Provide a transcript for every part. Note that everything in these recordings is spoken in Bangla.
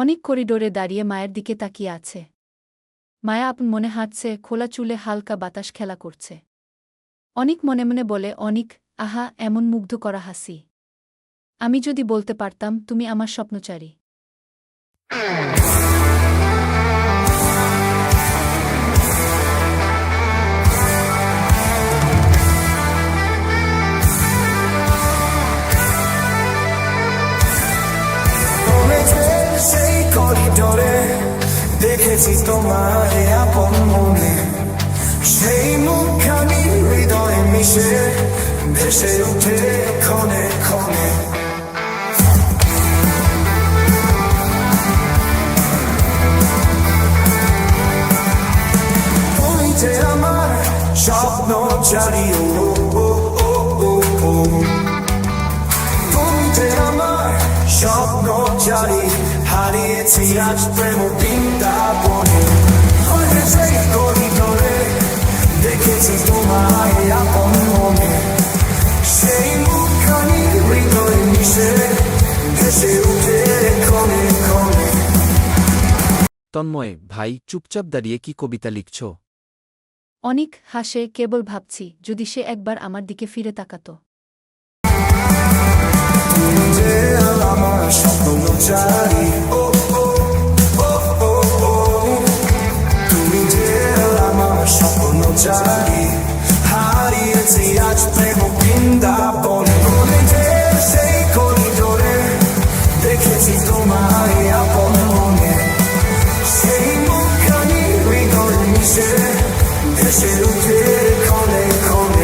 অনেক করিডোরে দাঁড়িয়ে মায়ের দিকে তাকিয়ে আছে। মায়া আপন মনে হাঁটছে, খোলা চুলে হালকা বাতাস খেলা করছে। অনেক মনে মনে বলে, অনিক, আহা, এমন মুগ্ধ করা হাসি। আমি যদি বলতে পারতাম, তুমি আমার স্বপ্নচারী। করিডোরে, দেখেছি তোমায় আপন মনে। সেই মুখখানি হৃদয়ে মিশে, ভেসে উঠে ক্ষণে ক্ষণে। যে স্বপ্ন চারি ও ও ও ও ও। তুমি যে আমার স্বপ্ন জারি হারিয়েছি আজ প্রেম বৃন্দাবনে সেই করিডোরে দেখেছি তোমায় আপন মনে। সেই মুখখানি হৃদয় মিশে ভেসে উঠে ক্ষণে ক্ষণে। তন্ময় ভাই চুপচাপ দাঁড়িয়ে কি কবিতা লিখছ? অনেক হাসে কেবল ভাবছি যদি সে একবার আমার দিকে ফিরে তাকাতো। আমার স্বপ্ন জারি ও ও ও ও ও তুমি যে আমার স্বপ্ন জারি হারিয়েছি আজ প্রেম বৃন্দাবনে কলেজের সেই করিডোরে দেখেছি তোমায় আপন মনে সেই মুখখানি হৃদয় মিশে ভেসে উঠে ক্ষণে ক্ষণে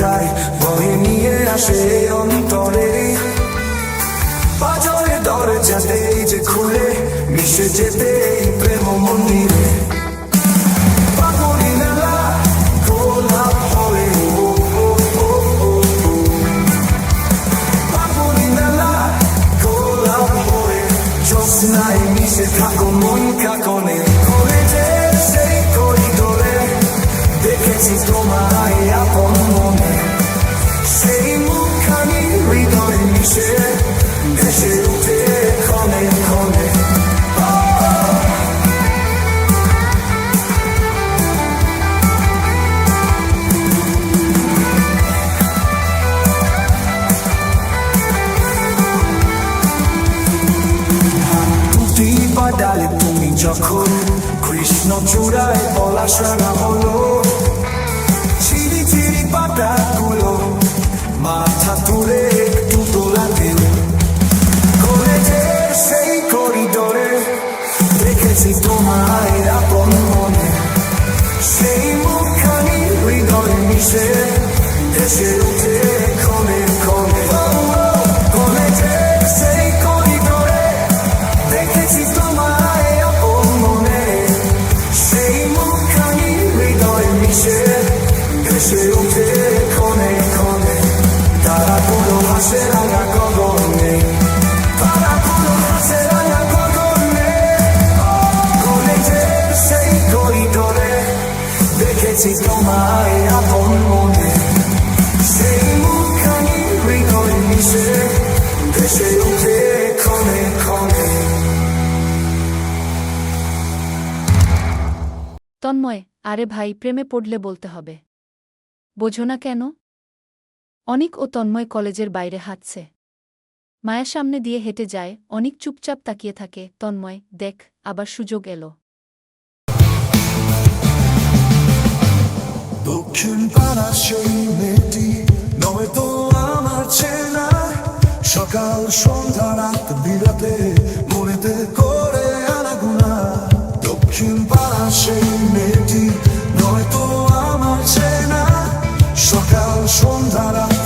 গায়ে বয়ে নিয়ে আসে অন্তরে। বাজরে দরজাতে যে খুলে মিশে যেতে প্রেম মন্দিরে যখন কৃষ্ণ চূড়ায় পলাশানা হলো চিরি চিরি পাতাগুলো মাথা তুলে একটু তোলা দিল। কলেজের সেই করিডোরে দেখেছি তোমায় আপন মনে। সেই মুখখানি হৃদয় মিশে ভেসে উঠে আরে ভাই, প্রেমে পড়লে বলতে হবে। বোঝো না কেন? অনিক ও তন্ময় কলেজের বাইরে হাঁটছে। মায়া সামনে দিয়ে হেঁটে যায়, অনিক চুপচাপ তাকিয়ে থাকে, তন্ময়, দেখ, আবার সুযোগ এলো। দক্ষিণ পাড়া সেই মেয়েটি নয় তো আমার চেনা। সকাল, সন্ধ্যা, রাত বিরাতে মনেতে করে আনাগুনা। দক্ষিণ পাড়া সেই মেয়েটি আমার চেনা সকাল সন্ধ্যা রাত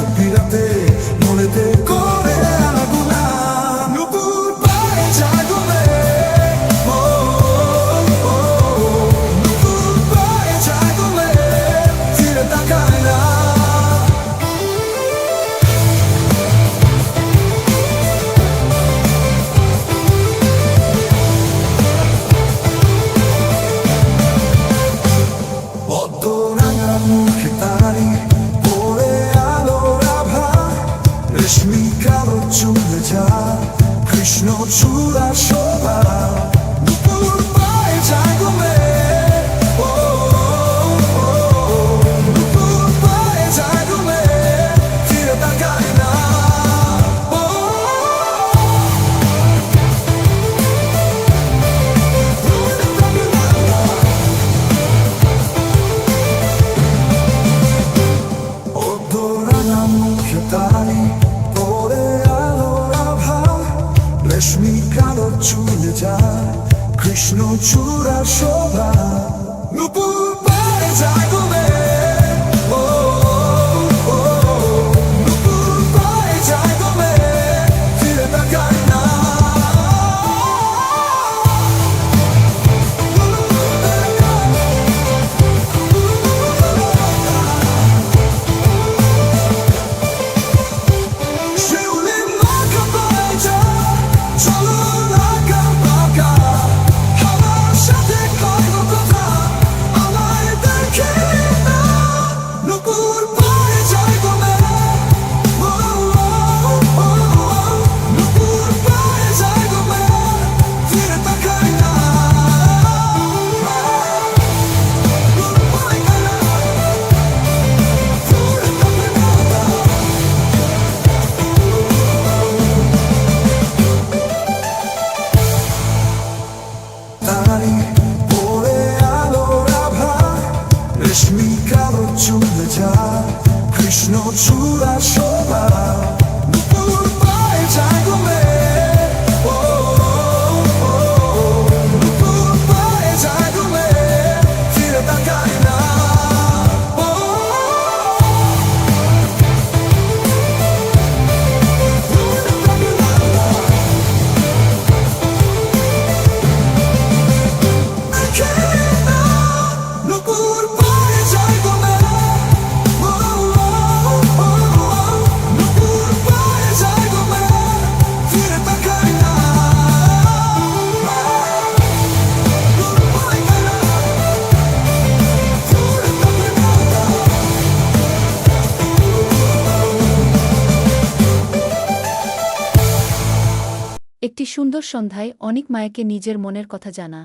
একটি সুন্দর সন্ধ্যায় অনেক মায়াকে নিজের মনের কথা জানা।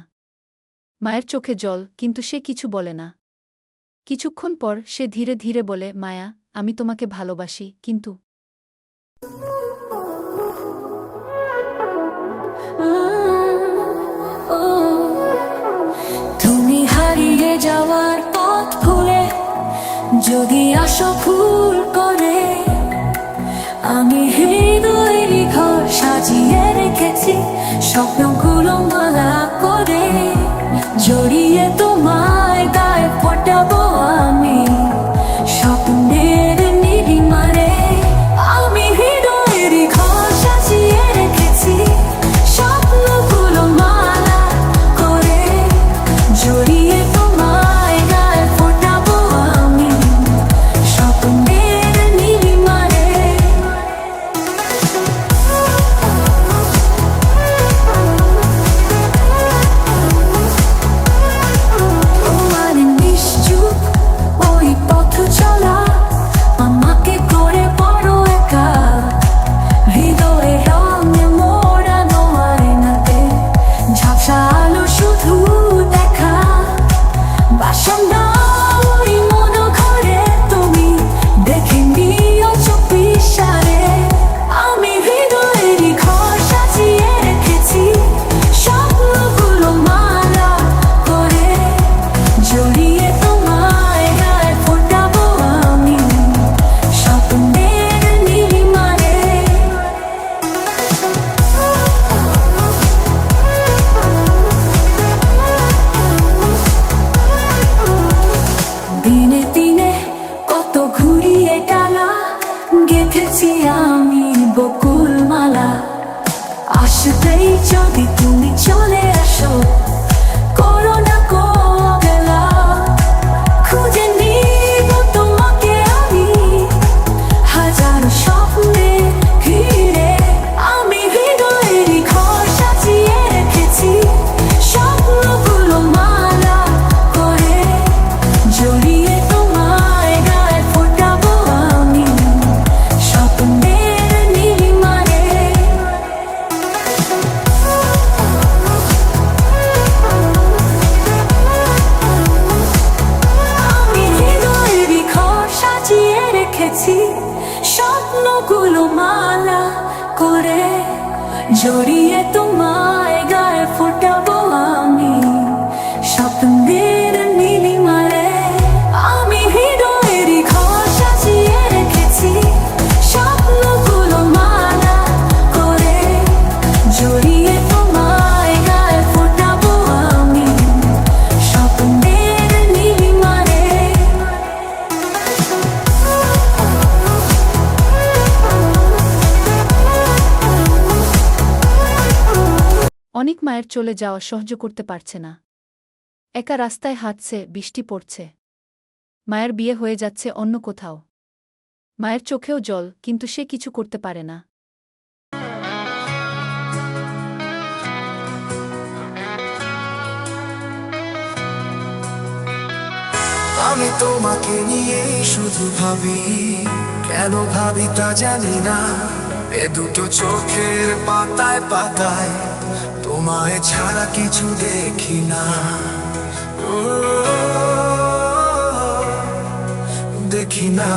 মায়ের চোখে জল, কিন্তু সে কিছু বলে না। কিছুক্ষণ পর সে ধীরে ধীরে বলে, মায়া, আমি তোমাকে ভালোবাসি, কিন্তু তুমি হারিয়ে যাওয়ার পথ ভুলে যদি আসো ফুল করে আমি হৃদয়ের ঘর সাজিয়ে রেখেছি স্বপ্নগুলো মালা করে জড়িয়ে তোমায় গায়ে ফোটাবো আমি। স্বপ্নগুলো মালা করে জড়িয়ে তোমায় অনেক মায়ের চলে যাওয়া সহ্য করতে পারছে না। একা রাস্তায় হাঁটছে, বৃষ্টি পড়ছে। মায়ের বিয়ে হয়ে যাচ্ছে অন্য কোথাও। মায়ের চোখেও জল, কিন্তু সে কিছু করতে পারে না। আমি তোমাকে নিয়ে শুধু ভাবি, কেন ভাবি তা জানি না। এ দুটো চোখের পাতায় পাতায় তোমায় ছাড়া কিছু দেখি না। দেখি না।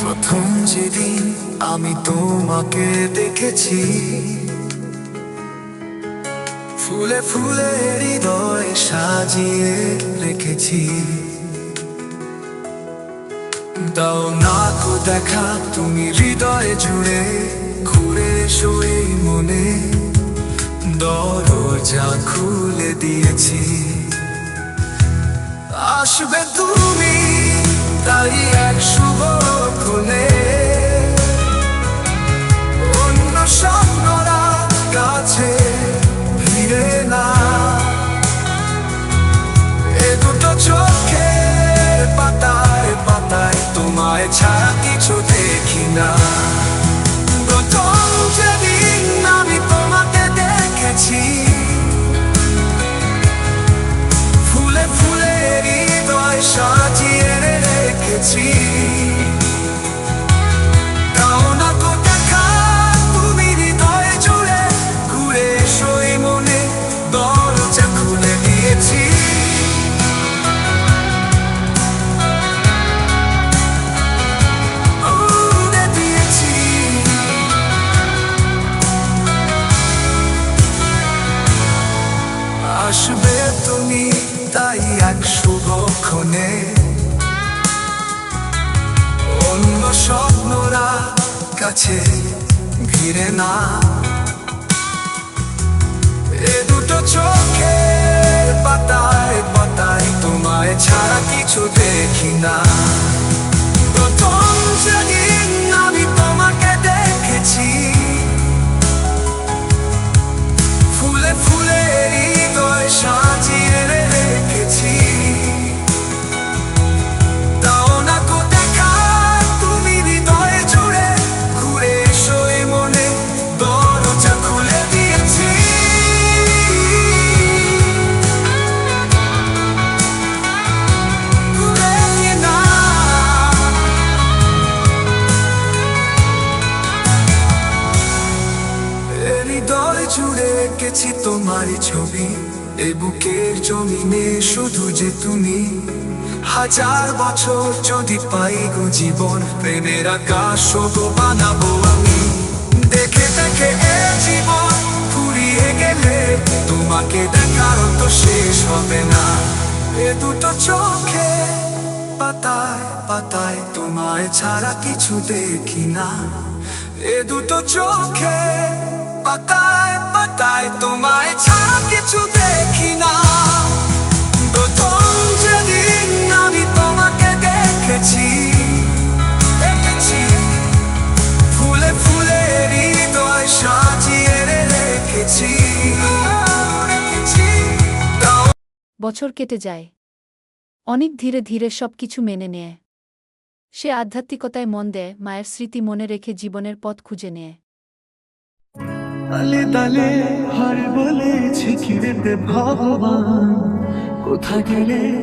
প্রথম যেদিন আমি তোমাকে দেখেছি ফুলে ফুলে হৃদয় সাজিয়ে রেখেছি। দাও না দেখা, তুমি হৃদয়ে জুড়ে ঘুরে এই মনে। দরজা খুলে দিয়েছি। আসবে তুমি তাই এক শুভ খুলে ছাড়া কিছু দেখি না। আসবে তুমি তাই এক শুভক্ষণে অন্য স্বপ্নরা কাছে ঘিরে না। এ দুটো চোখে পাতায় পাতায় তোমায় ছাড়া কিছু দেখি না। হাজার বছর যদি পাই গো জীবন, প্রেমের আকাশ গো বানাবো আমি। দেখে দেখে জীবন ফুরিয়ে গেলে তোমাকে দেখার তো শেষ হবে না। এ দুটো চোখে পাতায় পাতায় তোমায় ছাড়া কিছু দেখি না। এ দুটো চোখে পাতায় পাতায় তোমায় ছাড়া কিছু দেখি না। বছর কেটে যায়। অনেক ধীরে ধীরে সব কিছু মেনে নেয়। সে আধ্যাত্মিকতায় মন দেয়, মায়ের স্মৃতি মনে রেখে জীবনের পথ খুঁজে নেয়। গেলে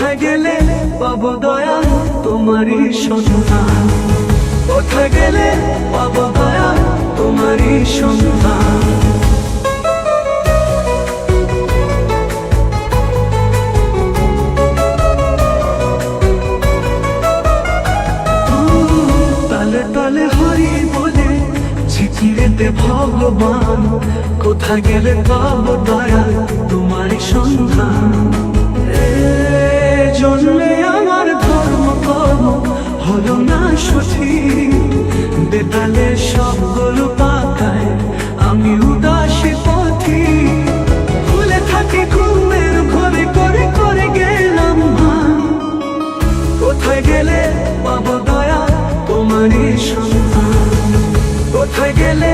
কোথায় গেলে পাবো দয়া? তোমারই সন্ধান। কোথায় গেলে পাবো দয়া? তোমারই সন্ধান। তালে হরি বলে ঝিকিরেতে ভগবান। কোথায় গেলে পাব দয়া? তোমার সন্ধান। জন্মে আমার ধর্ম কর্ম হলো না সঠিক। বেতালে সবগুলো পাকায় আমি উদাসী পথি। ভুলে থাকি ঘুমের ঘরে করে করে গেলাম কোথায় গেলে পাবো দয়া তোমারই সন্ধান? কোথায় গেলে